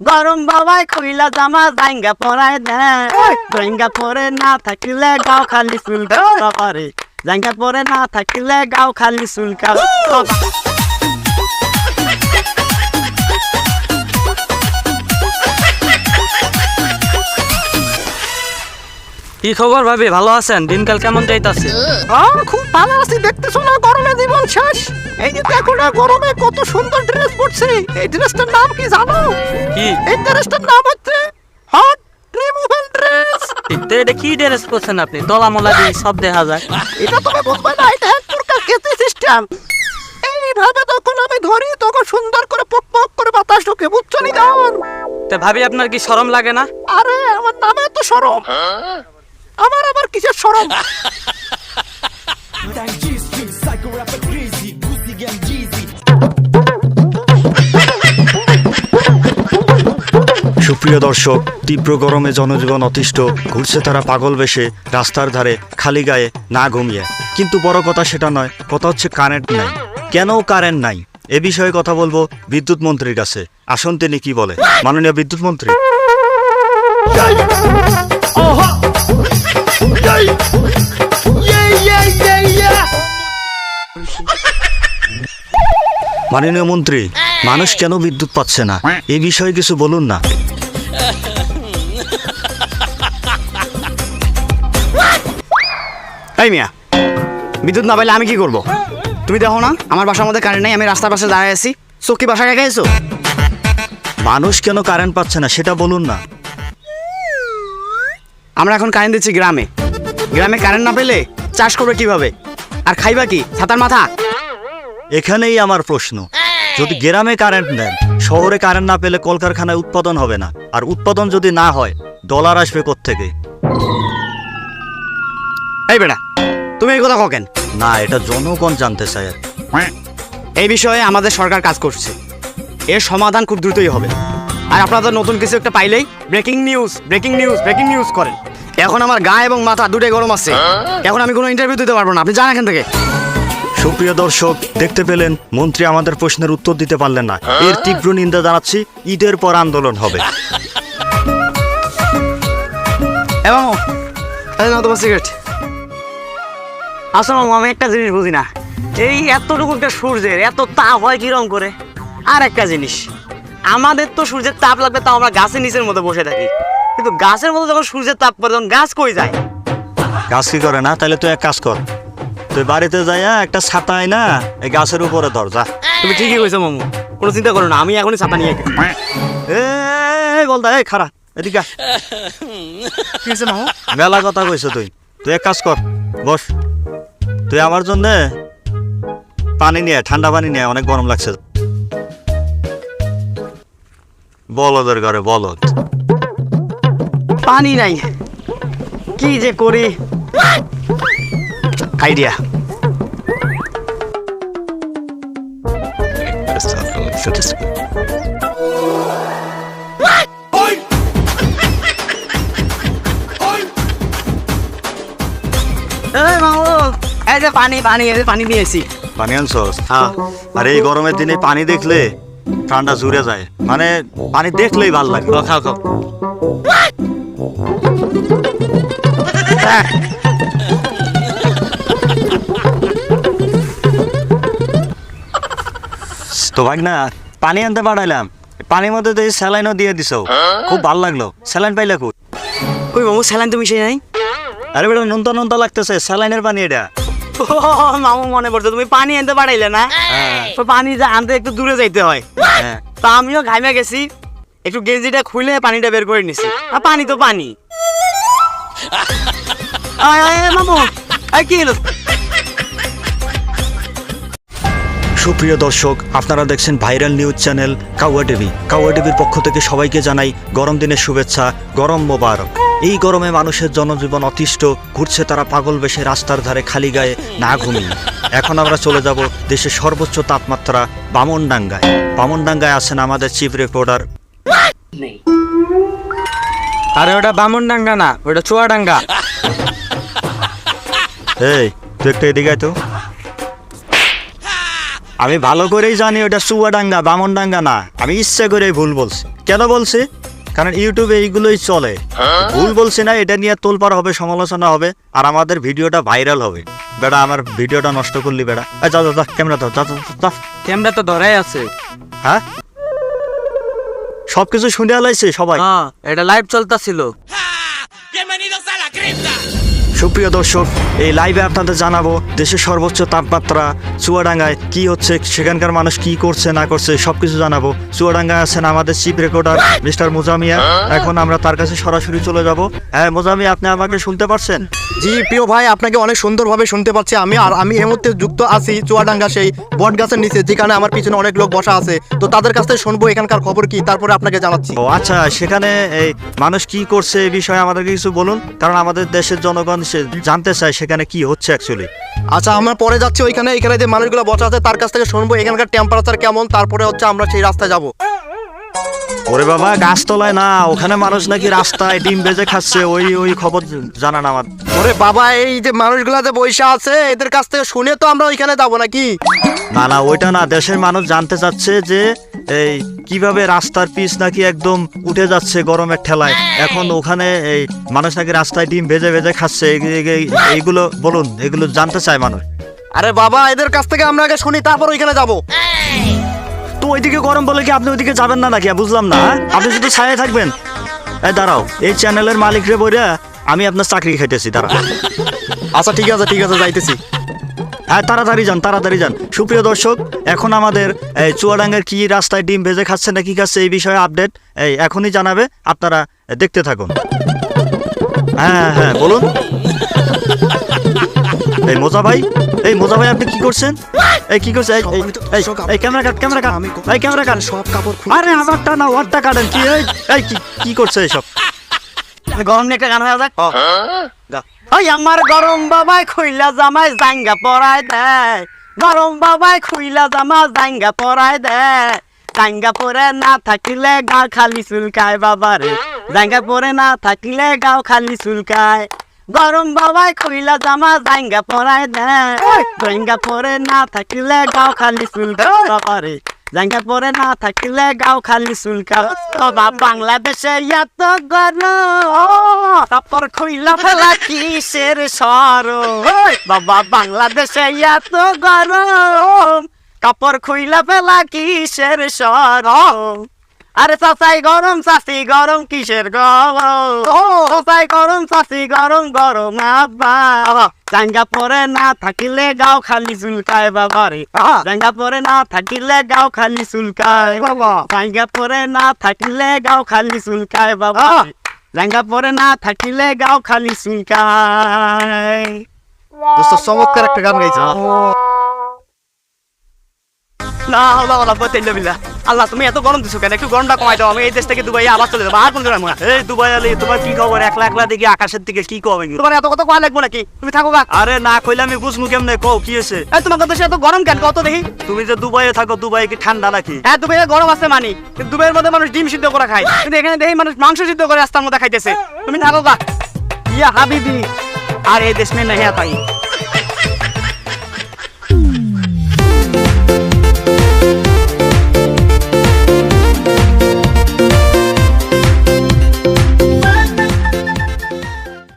গরম বাবাই কইলা জামা জাইঙ্গা পরায় দেয় জাইঙ্গা পরে না থাকিলে গাও খালি চুলকা পারে জাইঙ্গা পরে না থাকিলে গাও খালি চুলকা কি খবর ভাবি? ভালো আছেন? দিনকাল কেমন যাইতাছে? খুব ভালো আছি। দেখতেছো না গরমে জীবন শেষ? এই যে দেখো না গরমে কত সুন্দর ড্রেস পরছি। এই ড্রেসটার নাম কি জানো? কি? এই ড্রেসটার নাম হচ্ছে হট রিমুভাল ড্রেস তো এটা কি ড্রেস করছেন আপনি? দলা মলা দিয়ে সব দেখা যায়। এটা তুমি বুঝবে না এটা এক প্রকার কেসি সিস্টেম এইভাবে যখন আমি ধরি তখন সুন্দর করে পক পক করে বাতাস ঢোকে বুঝছ নি তো ভাবি আপনার কি শরম লাগে না? আরে আমার নামে তো সরম। আমার আবার কিসের সরম? সুপ্রিয় দর্শক, তীব্র গরমে জনজীবন অতিষ্ঠ, ঘুরছে তারা পাগল বেশে, রাস্তার ধারে, খালি গায়ে, না ঘুমিয়ে। কিন্তু বড় কথা সেটা নয়, কথা হচ্ছে কারেন্ট নাই। কেন কারেন্ট নাই? এ বিষয়ে কথা বলব বিদ্যুৎ মন্ত্রীর কাছে। আসুন তিনি কি বলে মাননীয় বিদ্যুৎ মন্ত্রী। মাননীয় মন্ত্রী মানুষ কেন বিদ্যুৎ পাচ্ছে না? এই বিষয়ে কিছু বলুন না। এই মিয়া বিদ্যুৎ না পাইলে আমি কি করব? তুমি দেখো না আমার বাসার মধ্যে কারেন্ট নাই আমি রাস্তার পাশে দাঁড়ায় আছি। চোখ কি বাসায় রেখে এসো মানুষ কেন কারেন্ট পাচ্ছে না সেটা বলুন না। আমরা এখন কারেন্ট দিচ্ছি গ্রামে। গ্রামে কারেন্ট না পেলে চাষ করবে কীভাবে? আর খাইবা কি? ছাতার মাথা? এখানেই আমার প্রশ্ন। যদি গ্রামে কারেন্ট নেন শহরে কারেন্ট না পেলে কলকারখানায় উৎপাদন হবে না। আর উৎপাদন যদি না হয় ডলার আসবে থেকে এই বেটা তুমি এই কথা কেন? না এটা জনগণ জানতে চায় আর এই বিষয়ে আমাদের সরকার কাজ করছে। এর সমাধান খুব দ্রুতই হবে। আর আপনাদের নতুন কিছু একটা পাইলেই breaking news breaking news breaking news করেন। এখন আমার গা এবং মাথা দুটোই গরম আছে। এখন আমি কোনো ইন্টারভিউ দিতে পারব না। আপনি যান এখান থেকে। সুপ্রিয় দর্শক দেখতে পেলেন মন্ত্রী আমাদের প্রশ্নের উত্তর দিতে পারলেন না। এর তীব্র নিন্দা জানাচ্ছি ঈদের পর আন্দোলন হবে। এবং এই নাও তোমার সিগারেট। আসলে আমি একটা জিনিস বুঝি না। এই এতটুকু একটা সূর্যের এত তাপ হয় কিরম করে? আর একটা জিনিস আমাদের তো সূর্যের তাপ লাগবে তাও আমরা গাছের নিচের মধ্যে বসে থাকি। কিন্তু গাছের মধ্যে যখন সূর্যের তাপ পড়ে তখন গাছ কই যায়? কাজ কি করে না? তাহলে তুই এক কাজ কর। তুই বাড়িতে যাইয়া একটা ছাতায় না এই গাছের উপরে ধর যা। তুমি ঠিকই কইছো মামু। কোনো চিন্তা করো না আমি এখনই ছাতা নিয়ে এই বলদা এই খারা এদিকে আয়। কি হয়েছে মামু? মেলা কথা কইছ তুই। তুই এক কাজ কর বস। তুই আমার জন্য পানি নিয়ে ঠান্ডা পানি নিয়ে অনেক গরম লাগছে। বলদের ঘরে বলদ। পানি নাই। কি যে করি? আইডিয়া এই এই যে পানি পানি এই যে পানি নিয়েছি পানি আনছস? হ্যাঁ। আর এই গরমের দিনে পানি দেখলে ঠান্ডা জুড়ে যায়। মানে পানি দেখলেই ভালো লাগে। খাও খাও। তো ভাই না পানি আনতে পাঠাইলাম। পানির মধ্যে তো স্যালাইনও দিয়ে দিছ খুব ভালো লাগল। স্যালাইন পাইলে খুব কই মামু স্যালাইন তুমি সেই নাই। আরে বেটা নুনতা নুনতা লাগতেছে। স্যালাইনের পানি এটা। মামু মনে পড়ছে তুমি পানি আনতে পারাইলে না? তো পানি যা আনতে একটু দূরে যাইতে হয়। হ্যাঁ। তা আমিও ঘামে গেছি। একটু গেঞ্জিটা খুলে পানিটা বের করে নিছি। আর পানি তো পানি। আয়, আয়, আয়, মামু। আয়, কি হলো? সুপ্রিয় দর্শক আপনারা দেখছেন viral news channel Kauwa TV. কাউয়া টিভির পক্ষ থেকে সবাইকে জানাই গরম দিনের শুভেচ্ছা গরম মোবারক। এই গরমে মানুষের জনজীবন অতিষ্ঠ ঘুরছে তারা পাগল বেশে রাস্তার ধারে খালি গায়ে না ঘুমিয়ে। এখন আমরা চলে যাব দেশের সর্বোচ্চ তাপমাত্রা বামনডাঙ্গায়। বামনডাঙ্গায় আছেন আমাদের চিফ রিপোর্টার। আরে ওটা বামুনডাঙ্গা না ওটা চুয়াডাঙ্গা। এই তুই একটু এদিকে তো। আমি ভালো করেই জানি ওটা চুয়াডাঙ্গা বামনডাঙ্গা না। আমি ইচ্ছা করে ভুল বলছি। কেন বলছি? কারণ ইউটিউবে এইগুলোই চলে। ভুল বলছি না এটা নিয়ে তোলপার হবে সমালোচনা হবে আর আমাদের ভিডিওটা ভাইরাল হবে। বেটা আমার ভিডিওটা নষ্ট করলি বেটা যা যা যা ক্যামেরা দাও যা যা, যা ক্যামেরা তো ধরাই আছে। হ্যাঁ? সবকিছু শুনে আলাইছে সবাই? হ্যাঁ এটা লাইভ চলতেছিল। সুপ্রিয় দর্শক এই লাইভে আপনাদের জানাব দেশের সর্বোচ্চ তাপমাত্রা চুয়াডাঙ্গায় কি হচ্ছে সেখানকার মানুষ কি করছে না করছে সবকিছু জানাব। চুয়াডাঙ্গায় আছেন আমাদের চিফ রেকর্ডার মিস্টার মোজামিয়া। এখন আমরা তার কাছে সরাসরি চলে যাব। হ্যাঁ মোজামিয়া আপনি আমাকে শুনতে পারছেন? জি প্রিয় ভাই আপনাকে অনেক সুন্দরভাবে শুনতে পাচ্ছি। আমি আর আমি এই মুহূর্তে যুক্ত আছি চুয়াডাঙ্গা সেই বট গাছের নিচে যেখানে আমার পিছনে অনেক লোক বসা আছে। তো তাদের কাছ থেকে শুনব এখানকার খবর কি তারপরে আপনাকে জানাচ্ছি। ও আচ্ছা সেখানে এই মানুষ কি করছে এই বিষয়ে আমাদেরকে কিছু বলুন কারণ আমাদের দেশের জনগণ সে জানতে চায় সেখানে কি হচ্ছে অ্যাকচুয়ালি আচ্ছা আমরা পরে যাচ্ছি ওইখানে এখানে যে মানুষগুলো বসা আছে তার কাছ থেকে শুনব এখানকার টেম্পারেচার কেমন তারপরে হচ্ছে আমরা সেই রাস্তায় যাব। ওরে বাবা গাছতলায় না ওখানে মানুষ নাকি রাস্তায় ডিম বেজে খাচ্ছে ওই ওই খবর জানান আমার। ওরে বাবা এই যে মানুষগুলো যে বৈশা আছে এদের কাছ থেকে শুনে তো আমরা ওইখানে যাব নাকি? না না ওইটা না দেশের মানুষ জানতে চাচ্ছে যে এই কীভাবে রাস্তার পিচ নাকি একদম উঠে যাচ্ছে গরমের ঠেলায়। এখন ওখানে এই মানুষ নাকি রাস্তায় ডিম ভেজে ভেজে খাচ্ছে এই- এই- এই- এইগুলো বলুন এগুলো জানতে চায় মানুষ। আরে বাবা এদের কাছ থেকে আমরা আগে শুনি তারপর ওইখানে যাব। তো ওইদিকে গরম বলে কি আপনি ওইদিকে যাবেন না নাকি? বুঝলাম না হ্যাঁ? আপনি শুধু ছায়ে থাকবেন। এই দাঁড়াও এই চ্যানেলের মালিক রে বইরা আমি আপনার চাকরি খাইতেছি দাঁড়া। আচ্ছা ঠিক আছে ঠিক আছে যাইতেছি। হ্যাঁ তাড়াতাড়ি যান তাড়াতাড়ি যান। সুপ্রিয় দর্শক এখন আমাদের এই চুয়াডাঙ্গার কি রাস্তায় ডিম ভেজে খাচ্ছে না কি খাচ্ছে এই বিষয়ে আপডেট এই এখনই জানাবে আপনারা দেখতে থাকুন। হ্যাঁ হ্যাঁ বলুন। এই মোজা ভাই এই মোজা ভাই আপনি কি করছেন? এই কি করছেন? এই- এই- এই এই ক্যামেরা কাট ক্যামেরা কাট এই ক্যামেরা কাট সব কাপড় আরে আমারটা না ওয়ারটা কাটেন কি এই এই কি কি করছে এইসব? গরম নিয়ে একটা গান হয়ে যাক। ওই আমার গরম বাবাই খুইলা জামাই জাঙ্গা পরায় দেয়। গরম বাবাই খুইলা জামা জাঙ্গা পরায় দেয়। জাঙ্গা পরে না থাকিলে গা খালি চুলকায় বাবারে। জাঙ্গা পরে না থাকিলে গাও খালি চুলকায়। গরম বাবাই খুইলা জামা জাঙ্গা পরায় দেয় জাঙ্গা পরে না থাকিলে গাও খালি চুলকায় বাবারে জাঙ্গা পরে না থাকিলে গাও খালি চুলকায় বাবা বাংলাদেশে এত গরম। তারপর খুইলা ফেলা কিসের সর বাবা বাংলাদেশে এত গরম। কাপড় খুইলা ফেলা কিসের সর আরে চাচাই গরম চাষি গরম কিসের গরম চাচাই গরম চাষি গরম গরম আব্বা জাঙ্গা পরে না থাকিলে গাও খালি চুলকায় বাবা রে জাঙ্গা পরে না থাকিলে গাও খালি চুলকায় বাবা জাঙ্গা পরে না থাকিলে গাও খালি চুলকায় বাবা জাঙ্গা পরে না থাকিলে গাও খালি চুলকায় দোস্ত চমৎকার একটা গান গাইছে না আল্লাহ আল্লাহ তেল্লা বিল্লা আল্লাহ তুমি এত গরম দিছো কেন? একটু গরমটা কমাই দাও আমি এই দেশ থেকে দুবাই আবার চলে যাব। আর কোন যাব এই দুবাই আলে তোমার কি খবর? একলা একলা দেখি আকাশের দিকে কি কবে তোমার এত কথা কোয়া লাগবো নাকি? তুমি থাকো গা। আরে না কইলে আমি বুঝমু কেমনে? কও কি হয়েছে? এই তোমার কথা এত গরম কেন? কত দেখি। তুমি যে দুবাইয়ে থাকো দুবাই কি ঠান্ডা নাকি? হ্যাঁ দুবাইয়ে গরম আছে মানি। দুবাইয়ের মধ্যে মানুষ ডিম সিদ্ধ করে খায়। কিন্তু এখানে দেখি মানুষ মাংস সিদ্ধ করে রাস্তার মধ্যে খাইতেছে। তুমি থাকো গা। ইয়া হাবিবি। আর এই দেশ মে নেই তাই